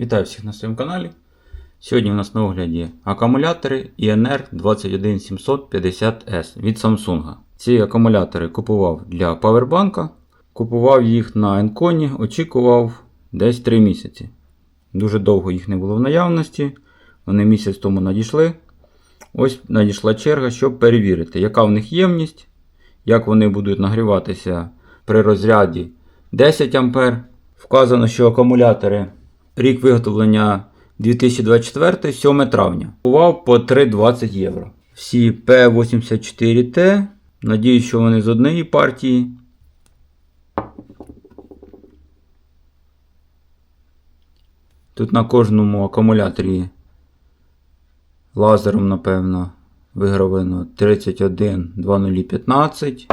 Вітаю всіх на своєму каналі. Сьогодні у нас на огляді акумулятори INR 21750S від Samsung. Ці акумулятори купував для павербанка. Купував їх на Енконі, очікував десь 3 місяці. Дуже довго їх не було в наявності. Вони місяць тому надійшли. Ось надійшла черга, щоб перевірити, яка в них ємність, як вони будуть нагріватися при розряді 10 А. Вказано, що акумулятори рік виготовлення 2024, 7 травня. Купував по 3,20 євро. Всі P84T. Надіюсь, що вони з однієї партії. Тут на кожному акумуляторі лазером, напевно, вигравлено 31 2015.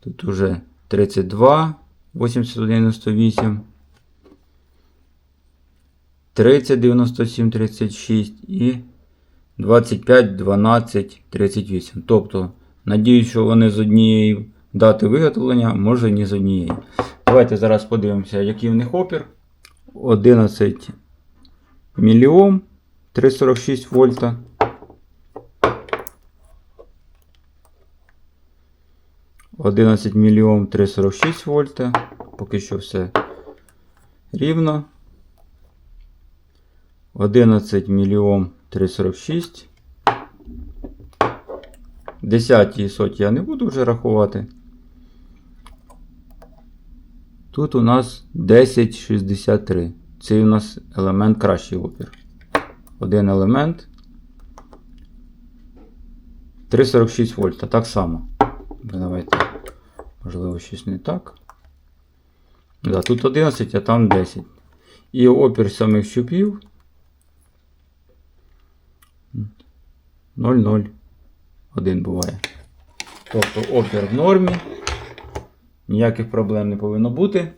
Тут уже 32 8198. 30 97 36 і 25 12 38. Тобто, надіюсь, що вони з однієї дати виготовлення, може не з однієї. Давайте зараз подивимося, який в них опір. 11 мільйом 346 вольта. Одинадцять мільйон 346 вольта. Поки що все рівно. 11 мільйон 346. Десяті і соті я не буду вже рахувати. Тут у нас 1063. Це у нас елемент кращий опір. Один елемент. 346 вольта. Так само. Давайте. Можливо, щось не так. Да, тут 11, а там 10. І опір самих щупів 0,01 буває. Тобто опір в нормі. Ніяких проблем не повинно бути.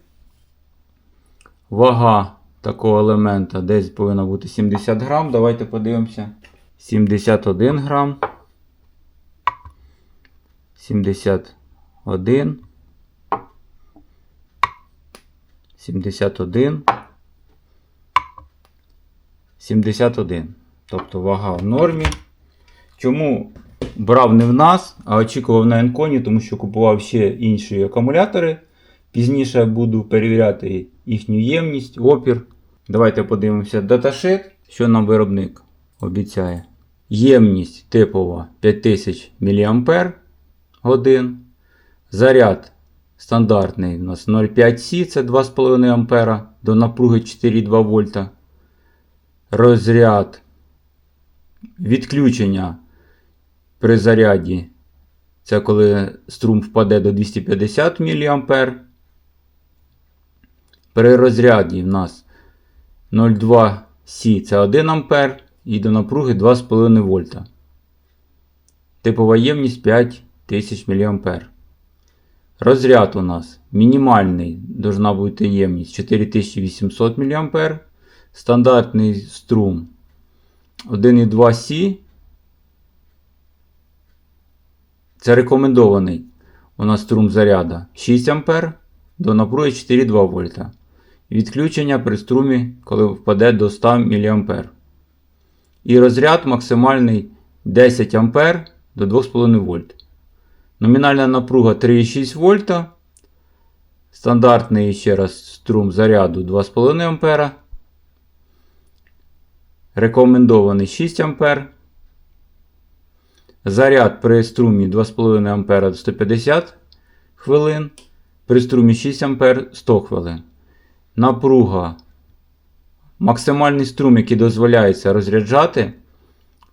Вага такого елемента десь повинна бути 70 грам. Давайте подивимося. 71 грам. 71. 71. 71. Тобто вага в нормі. Чому брав не в нас, а очікував на Енконі, тому що купував ще інші акумулятори. Пізніше буду перевіряти їхню ємність, опір. Давайте подивимося даташит, що нам виробник обіцяє. Ємність типова 5000 мАч. Заряд стандартний у нас 0,5С, це 2,5 А до напруги 4,2 вольта. Розряд відключення при заряді. Це коли струм впаде до 250 мА. При розряді в нас 0,2 С це 1 А і до напруги 2,5 вольта. Типова ємність 5000 мА. Розряд у нас мінімальний должна бути ємність 4800 мА. Стандартний струм 1,2 С. Це рекомендований у нас струм заряда 6 А до напруги 4,2 вольта. Відключення при струмі, коли впаде до 100 мА. І розряд максимальний 10 А до 2,5 вольт. Номінальна напруга 3,6 вольта. Стандартний ще раз струм заряду 2,5 А. Рекомендований 6 А. Заряд при струмі 2,5 А 150 хвилин. При струмі 6 А 100 хвилин. Напруга. Максимальний струм, який дозволяється розряджати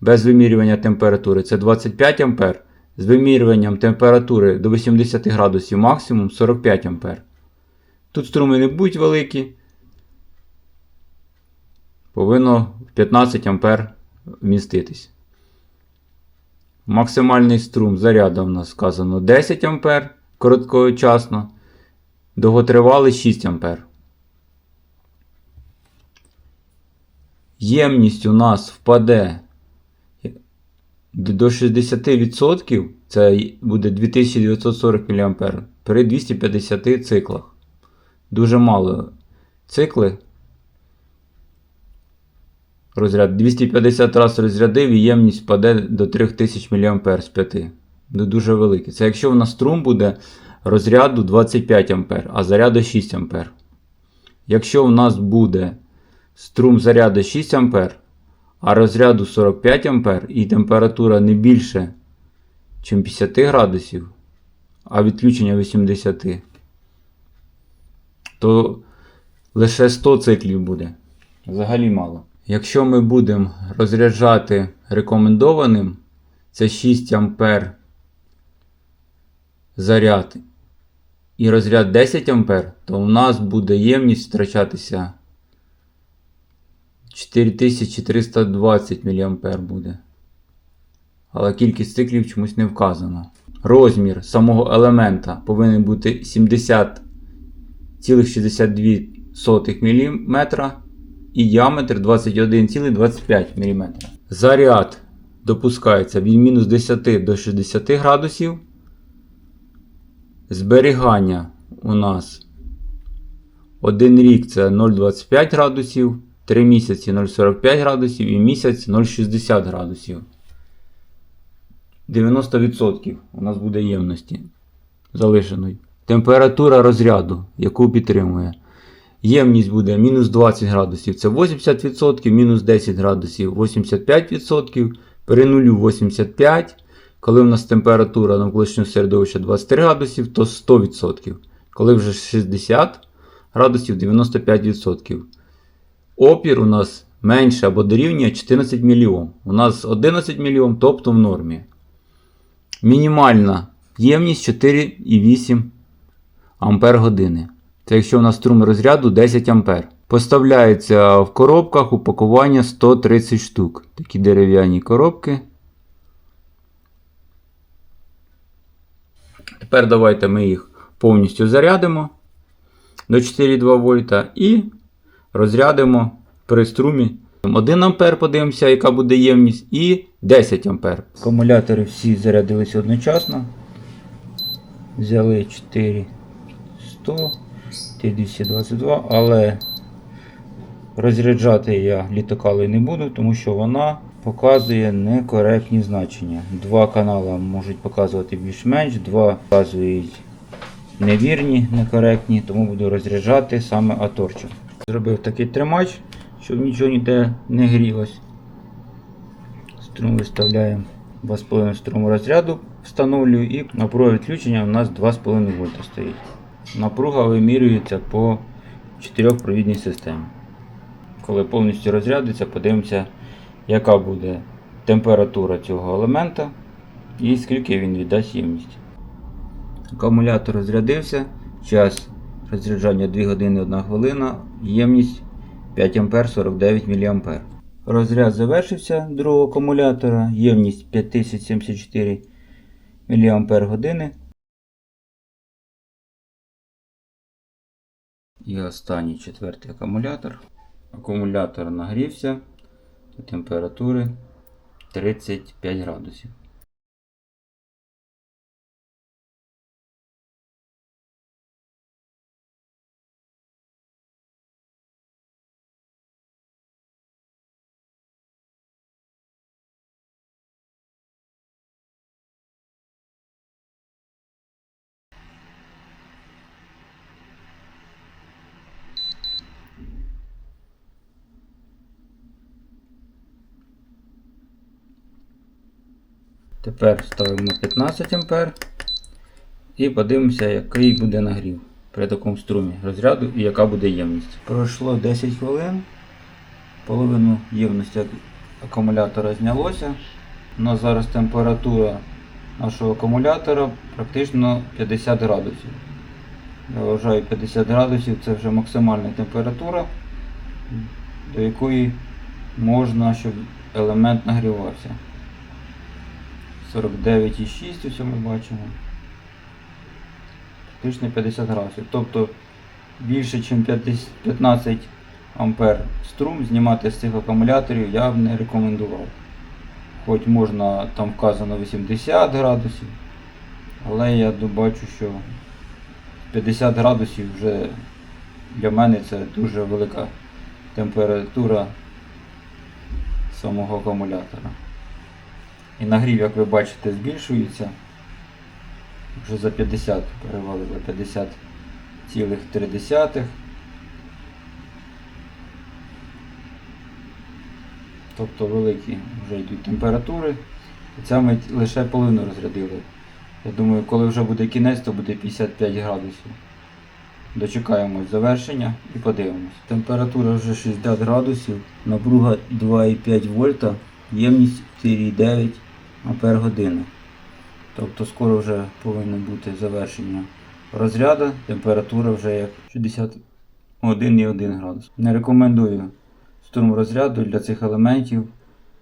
без вимірювання температури, це 25 А. З вимірюванням температури до 80 градусів максимум 45 А. Тут струми не будуть великі. Повинно 15 А вміститись. Максимальний струм заряду в нас сказано 10 А короткочасно. Довготривалий 6 А. Ємність у нас впаде до 60%, це буде 2940 мА при 250 циклах. Дуже мало цикли. Розряд 250 раз розрядив і ємність впаде до 3000 мА з 5. Ну, Дуже великий. Це якщо в нас струм буде розряду 25 А, а заряду 6 А. Якщо в нас буде струм заряду 6 А, а розряду 45 А і температура не більше, ніж 50 градусів, а відключення 80, то лише 100 циклів буде. Взагалі мало. Якщо ми будемо розряджати рекомендованим, це 6 А заряд і розряд 10 А, то у нас буде ємність втрачатися 4320 мА буде. Але кількість циклів чомусь не вказано. Розмір самого елемента повинен бути 70,62 мм і діаметр 21,25 мм. Заряд допускається від мінус 10 до 60 градусів. Зберігання у нас 1 рік це 0,25 градусів, 3 місяці 0,45 градусів і місяць 0,60 градусів. 90% у нас буде ємності залишеної. Температура розряду, яку підтримує. Ємність буде мінус 20 градусів, це 80%, мінус 10 градусів 85%, при нулю 85%. Коли в нас температура навколишнього середовища 23 градусів, то 100%. Коли вже 60 градусів 95%. Опір у нас менше або дорівнює 14 мільйон. У нас 11 мільйон, тобто в нормі. Мінімальна ємність 4,8 ампер години. Це якщо у нас струм розряду 10 ампер. Поставляється в коробках упакування 130 штук. Такі дерев'яні коробки. Тепер давайте ми їх повністю зарядимо до 4,2 вольта і розрядимо при струмі 1 ампер, подивимося, яка буде ємність, і 10 ампер. Акумулятори всі зарядилися одночасно. Взяли 4100, Т222, але розряджати я літокали не буду, тому що вона показує некоректні значення. Два канали можуть показувати більш-менш, два показують невірні, некоректні, тому буду розряджати саме аторчем. Зробив такий тримач, щоб нічого ніде не грілось. Струм виставляємо 2,5 струму розряду, встановлюю і напруга відключення у нас 2,5 вольта стоїть. Напруга вимірюється по 4-провідній системі. Коли повністю розрядиться, подивимося, яка буде температура цього елемента і скільки він віддасть ємність. Акумулятор розрядився, час розряджання 2 години 1 хвилина, ємність 5 А 49 мА. Розряд завершився другого акумулятора, ємність 5074 мАч. І останній четвертий акумулятор. Акумулятор нагрівся до температури 35 градусів. Тепер ставимо 15 А і подивимося, який буде нагрів при такому струмі розряду і яка буде ємність. Пройшло 10 хвилин, половину ємності акумулятора знялося. Нас зараз температура нашого акумулятора практично 50 градусів. Я вважаю 50 градусів це вже максимальна температура, до якої можна, щоб елемент нагрівався. 49,6 ось ми бачимо. Практично 50 градусів. Тобто більше, ніж 15 ампер струм знімати з цих акумуляторів я б не рекомендував. Хоч можна там вказано 80 градусів, але я бачу, що 50 градусів вже Для мене це дуже велика температура самого акумулятора. І нагрів, як ви бачите, збільшується. Вже за 50 перевалили 50,3. Тобто великі вже йдуть температури. Це ми лише половину розрядили. Я думаю, коли вже буде кінець, то буде 55 градусів. Дочекаємось завершення і подивимось. Температура вже 60 градусів, напруга 2,5 вольта, ємність 4,9 ампер година. Тобто скоро вже повинно бути завершення розряду. Температура вже як 61,1 градус. Не рекомендую струм розряду для цих елементів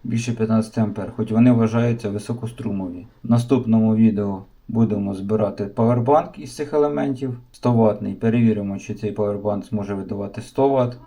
більше 15 ампер, хоч вони вважаються високострумові. В наступному відео будемо збирати павербанк із цих елементів 100 ватний. Перевіримо, чи цей павербанк зможе видавати 100 Вт.